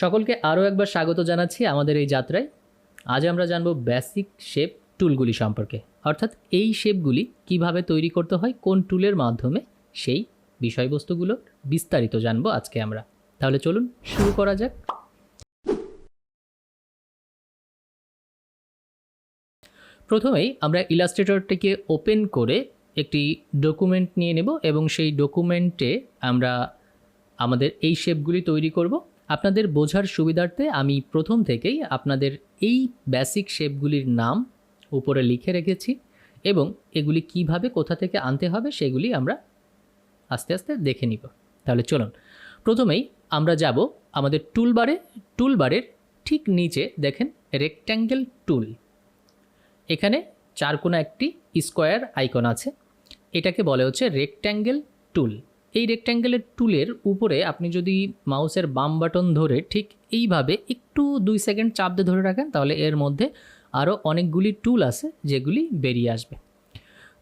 সকলকে আরও একবার স্বাগত জানাচ্ছি আমাদের এই যাত্রায়। আজ আমরা জানব বেসিক শেপ টুলগুলি সম্পর্কে। অর্থাৎ এই শেপগুলি কীভাবে তৈরি করতে হয়, কোন টুলের মাধ্যমে সেই বিষয়বস্তুগুলো বিস্তারিত জানব আজকে আমরা। তাহলে চলুন শুরু করা যাক। প্রথমেই আমরা ইলাস্ট্রেটরটিকে ওপেন করে একটি ডকুমেন্ট নিয়ে নেব এবং সেই ডকুমেন্টে আমরা আমাদের এই শেপগুলি তৈরি করব। আপনাদের বোঝার সুবিধার্থে আমি প্রথম থেকেই আপনাদের এই বেসিক শেপগুলির নাম উপরে লিখে রেখেছি এবং এগুলি কীভাবে কোথা থেকে আনতে হবে সেগুলি আমরা আস্তে আস্তে দেখে নিব। তাহলে চলুন, প্রথমেই আমরা যাব আমাদের টুলবারে টুলবারের ঠিক নিচে দেখেন রেক্ট্যাঙ্গেল টুল এখানে চার চারকোনা একটি স্কোয়ার আইকন আছে। এটাকে বলে হচ্ছে রেক্ট্যাঙ্গেল টুল এই রেক্ট্যাঙ্গেলের টুলের উপরে আপনি যদি মাউসের বাম বাটন ধরে ঠিক এইভাবে একটু দুই সেকেন্ড চাপ দিয়ে ধরে রাখেন, তাহলে এর মধ্যে আরও অনেকগুলি টুল আছে যেগুলি বেরিয়ে আসবে।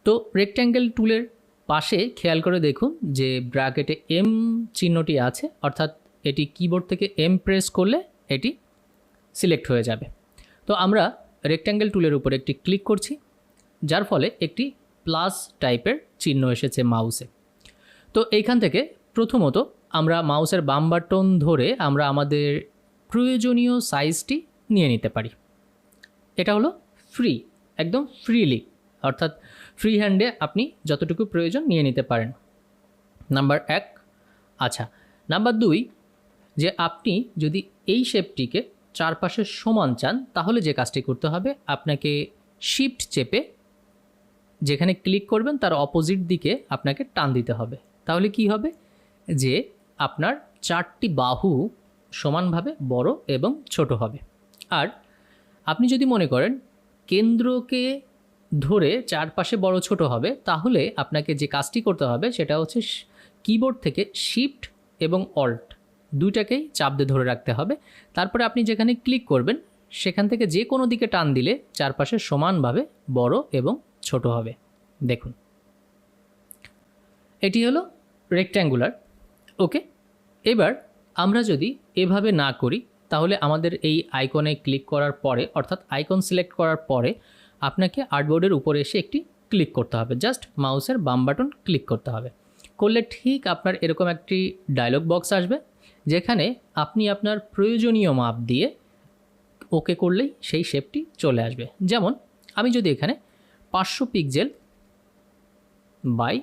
তো রেক্ট্যাঙ্গেল টুলের পাশে খেয়াল করে দেখুন যে ব্র্যাকেটে এম চিহ্নটি আছে, অর্থাৎ এটি কিবোর্ড থেকে এম প্রেস করলে এটি সিলেক্ট হয়ে যাবে। তো আমরা রেক্ট্যাঙ্গেল টুলের উপর একটি ক্লিক করছি, যার ফলে একটি প্লাস টাইপের চিহ্ন এসেছে মাউসে তো এইখান থেকে প্রথমত আমরা মাউসের বাম বাটন ধরে আমরা আমাদের প্রয়োজনীয় সাইজটি নিয়ে নিতে পারি। এটা হলো ফ্রি একদম ফ্রিলি অর্থাৎ ফ্রি হ্যান্ডে আপনি যতটুকু প্রয়োজন নিয়ে নিতে পারেন। নাম্বার এক আচ্ছা নাম্বার দুই, যে আপনি যদি এই শেপটিকে চারপাশে সমান চান, তাহলে যে কাজটি করতে হবে, আপনাকে শিফট চেপে যেখানে ক্লিক করবেন, তার অপোজিট দিকে আপনাকে টান দিতে হবে। তাহলে কি হবে? যে আপনার চারটি বাহু সমানভাবে বড় এবং ছোট হবে। আর আপনি যদি মনে করেন কেন্দ্রকে ধরে চারপাশে বড় ছোট হবে, তাহলে আপনাকে যে কাজটি করতে হবে সেটা হচ্ছে কিবোর্ড থেকে শিফট এবং অল্ট দুইটাকেই চাপ দিয়ে ধরে রাখতে হবে। তারপরে আপনি যেখানে ক্লিক করবেন, সেখান থেকে যে কোনো দিকে টান দিলে চারপাশে সমানভাবে বড় এবং ছোট হবে। দেখুন। এটি হলো রেক্ট্যাঙ্গুলার ওকে এবার আমরা যদি এভাবে না করি, তাহলে আমাদের এই আইকনে ক্লিক করার পরে, অর্থাৎ আইকন সিলেক্ট করার পরে, আপনাকে আর্টবোর্ডের উপরে এসে একটি ক্লিক করতে হবে। জাস্ট মাউসের বাম বাটন ক্লিক করতে হবে। করলে ঠিক আপনার এরকম একটি ডায়লগ বক্স আসবে, যেখানে আপনি আপনার প্রয়োজনীয় মাপ দিয়ে ওকে করলেই সেই শেপটি চলে আসবে। যেমন, আমি যদি এখানে পাঁচশো পিকজেল বাই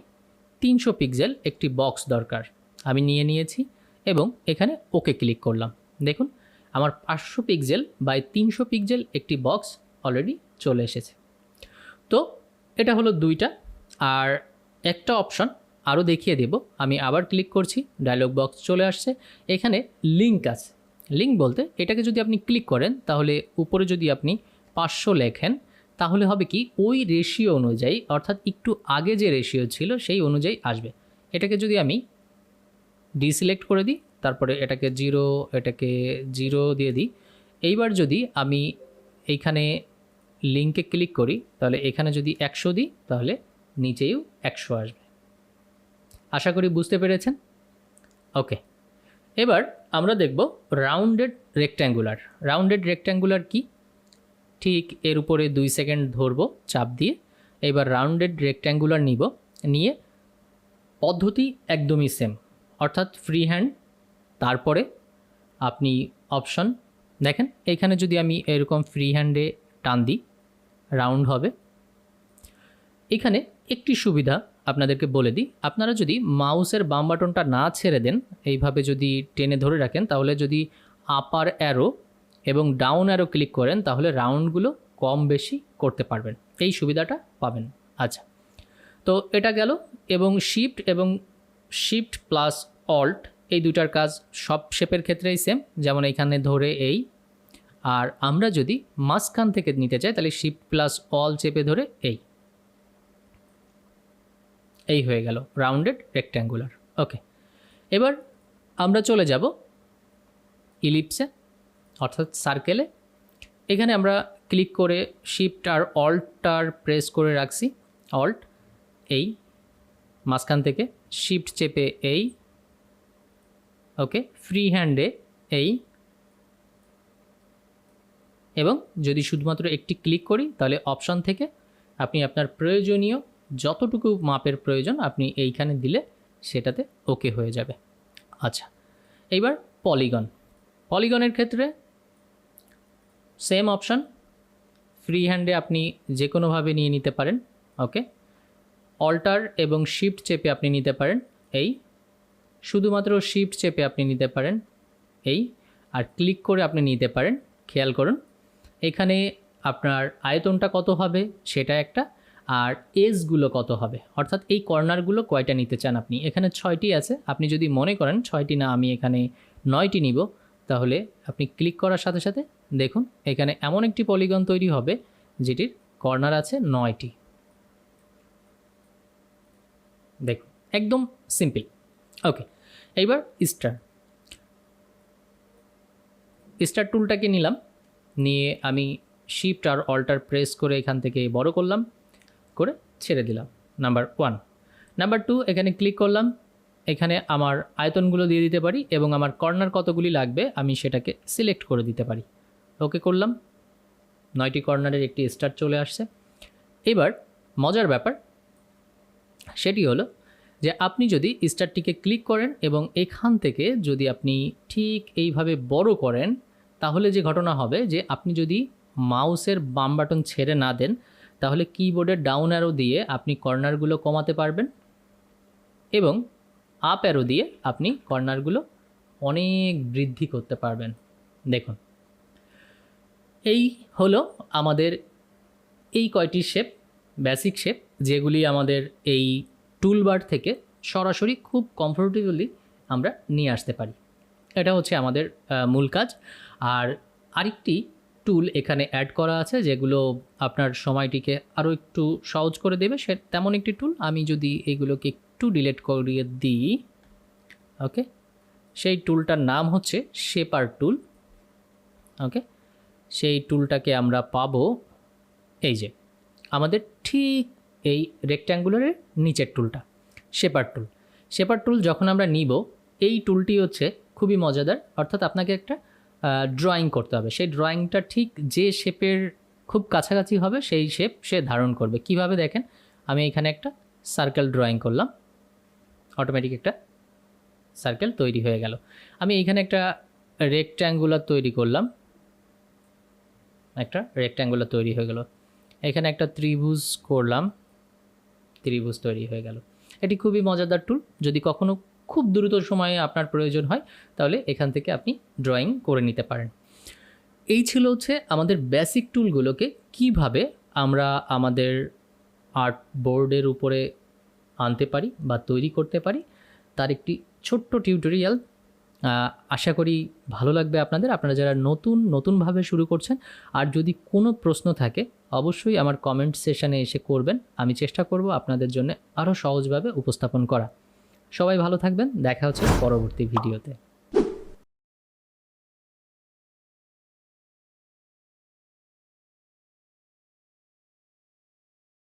তিনশো পিক্সেল একটি বক্স দরকার। আমি নিয়ে নিয়েছি এবং এখানে ওকে ক্লিক করলাম। দেখুন, আমার পাঁচশো পিক্সেল বাই তিনশো পিক্সেল একটি বক্স অলরেডি চলে এসেছে। তো, এটা হলো দুইটা। আর একটা অপশন আরও দেখিয়ে দেব। আমি আবার ক্লিক করছি ডায়লগ বক্স চলে আসছে। এখানে লিঙ্ক আছে। লিঙ্ক বলতে এটাকে যদি আপনি ক্লিক করেন, তাহলে উপরে যদি আপনি পাঁচশো লেখেন তাহলে হবে কি, ওই রেশিও অনুযায়ী, অর্থাৎ একটু আগে যে রেশিও ছিল সেই অনুযায়ী আসবে। এটাকে যদি আমি ডিসিলেক্ট করে দিই, তারপরে এটাকে জিরো এটাকে জিরো দিয়ে দিই, এইবার যদি আমি এইখানে লিঙ্কে ক্লিক করি, তাহলে এখানে যদি একশো দিই, তাহলে নিচেও একশো আসবে। আশা করি বুঝতে পেরেছেন? ওকে এবার আমরা দেখব রাউন্ডেড রেক্ট্যাঙ্গুলার রাউন্ডেড রেক্ট্যাঙ্গুলার কি? ঠিক এর উপরে দুই সেকেন্ড ধরব, চাপ দিয়ে। এবার রাউন্ডেড রেক্ট্যাঙ্গুলার নিব, নিয়ে পদ্ধতি একদমই সেম অর্থাৎ ফ্রি হ্যান্ড তারপরে আপনি অপশন দেখেন এখানে যদি আমি এরকম ফ্রি হ্যান্ডে টান দিই রাউন্ড হবে। এখানে একটি সুবিধা আপনাদেরকে বলে দিই, আপনারা যদি মাউসের বাম বাটনটা না ছেড়ে দেন, এইভাবে যদি টেনে ধরে রাখেন, তাহলে যদি আপার অ্যারো এবং ডাউন অ্যারো ক্লিক করেন, তাহলে রাউন্ডগুলো কম বেশি করতে পারবেন। এই সুবিধাটা পাবেন। আচ্ছা তো এটা গেল এবং শিফট এবং শিফট প্লাস অল্ট এই দুটার কাজ সব শেপের ক্ষেত্রেই সেম যেমন এখানে ধরে এই। আর আমরা যদি মাঝখান থেকে নিতে চাই, তাহলে শিফট প্লাস অল চেপে ধরে এই। এই হয়ে গেল রাউন্ডেড রেক্ট্যাঙ্গুলার ওকে এবার আমরা চলে যাব ইলিপসে অর্থাৎ সার্কেলে এখানে আমরা ক্লিক করে শিফট আর অল্টার প্রেস করে রাখছি। অল্ট এই, মাঝখান থেকে শিফট চেপে এই ওকে ফ্রি হ্যান্ডে এই। এবং যদি শুধুমাত্র একটি ক্লিক করি, তাহলে অপশান থেকে আপনি আপনার প্রয়োজনীয় যতটুকু মাপের প্রয়োজন আপনি এইখানে দিলে সেটাতে ওকে হয়ে যাবে। আচ্ছা এইবার পলিগন পলিগনের ক্ষেত্রে সেম অপশান ফ্রি হ্যান্ডে আপনি যে কোনোভাবে নিয়ে নিতে পারেন ওকে অল্টার এবং শিফট চেপে আপনি নিতে পারেন, এই। শুধুমাত্র শিফট চেপে আপনি নিতে পারেন, এই। আর ক্লিক করে আপনি নিতে পারেন, খেয়াল করুন। এখানে আপনার আয়তনটা কত হবে, সেটা একটা। আর এজগুলো কত হবে, অর্থাৎ এই কর্নারগুলো কয়টা নিতে চান আপনি? এখানে ছয়টি আছে, আপনি যদি মনে করেন ছয়টি না, আমি এখানে নয়টি নিব, তাহলে আপনি ক্লিক করার সাথে সাথে দেখুন, এখানে এমন একটি পলিগন তৈরি হবে, যেটির কর্নার আছে নয়টি। দেখুন, একদম সিম্পল ওকে এইবার স্টার স্টার টুলটাকে নিলাম, নিয়ে আমি শিফট আর অল্টার প্রেস করে এখান থেকে বড় করলাম, করে ছেড়ে দিলাম। নাম্বার ওয়ান নাম্বার টু এখানে ক্লিক করলাম, এখানে আমার আয়তনগুলো দিয়ে দিতে পারি এবং আমার কর্নার কতগুলি লাগবে, আমি সেটাকে সিলেক্ট করে দিতে পারি। ওকে করলাম। নয়টি কর্নারের একটি স্টার চলে আসছে। এবার মজার ব্যাপার সেটি হলো যে আপনি যদি স্টারটিকে ক্লিক করেন এবং এখান থেকে যদি আপনি ঠিক এইভাবে বড় করেন, তাহলে যে ঘটনা হবে যে আপনি যদি মাউসের বাম বাটন ছেড়ে না দেন, তাহলে কিবোর্ডের ডাউন অ্যারো দিয়ে আপনি কর্নারগুলো কমাতে পারবেন এবং আপ অ্যারো দিয়ে আপনি কর্নারগুলো অনেক বৃদ্ধি করতে পারবেন। দেখুন এই হলো আমাদের এই কয়টি শেপ বেসিক শেপ যেগুলি আমাদের এই টুলবার থেকে সরাসরি খুব কমফোর্টেবলি আমরা নিয়ে আসতে পারি। এটা হচ্ছে আমাদের মূল কাজ। আর আরেকটি টুল এখানে অ্যাড করা আছে, যেগুলো আপনার সময়টিকে আরও একটু সহজ করে দেবে। সে তেমন একটি টুল আমি যদি এগুলোকে একটু ডিলেট করিয়ে দিই ওকে সেই টুলটার নাম হচ্ছে শেপার টুল ওকে সেই টুলটাকে আমরা পাবো এই যে, আমাদের ঠিক এই রেক্ট্যাঙ্গুলারের নিচের টুলটা শেপার টুল শেপার টুল যখন আমরা নিব, এই টুলটি হচ্ছে খুবই মজাদার, অর্থাৎ আপনাকে একটা ড্রয়িং করতে হবে। সেই ড্রয়িংটা ঠিক যে শেপের খুব কাছাকাছি হবে, সেই শেপ সে ধারণ করবে। কীভাবে দেখেন? আমি এখানে একটা সার্কেল ড্রয়িং করলাম। অটোমেটিক একটা সার্কেল তৈরি হয়ে গেল। আমি এখানে একটা রেক্ট্যাঙ্গুলার তৈরি করলাম। একটা রেক্ট্যাঙ্গুলার তৈরি হয়ে গেল। এখানে একটা ত্রিভুজ করলাম, ত্রিভুজ তৈরি হয়ে গেল। এটি খুবই মজাদার টুল যদি কখনো খুব দ্রুত সময়ে আপনার প্রয়োজন হয়, তাহলে এখান থেকে আপনি ড্রয়িং করে নিতে পারেন। এই ছিল হচ্ছে আমাদের বেসিক টুলগুলোকে কীভাবে আমরা আমাদের আর্ট বোর্ডের উপরে আনতে পারি বা তৈরি করতে পারি। তার একটি ছোট্ট টিউটোরিয়াল আশা করি ভালো লাগবে আপনাদের। আপনারা যারা নতুন, নতুনভাবে শুরু করছেন, আর যদি কোনো প্রশ্ন থাকে, অবশ্যই আমার কমেন্ট সেশানে এসে করবেন। আমি চেষ্টা করব আপনাদের জন্য আরও সহজভাবে উপস্থাপন করা। সবাই ভালো থাকবেন। দেখা হচ্ছে পরবর্তী ভিডিওতে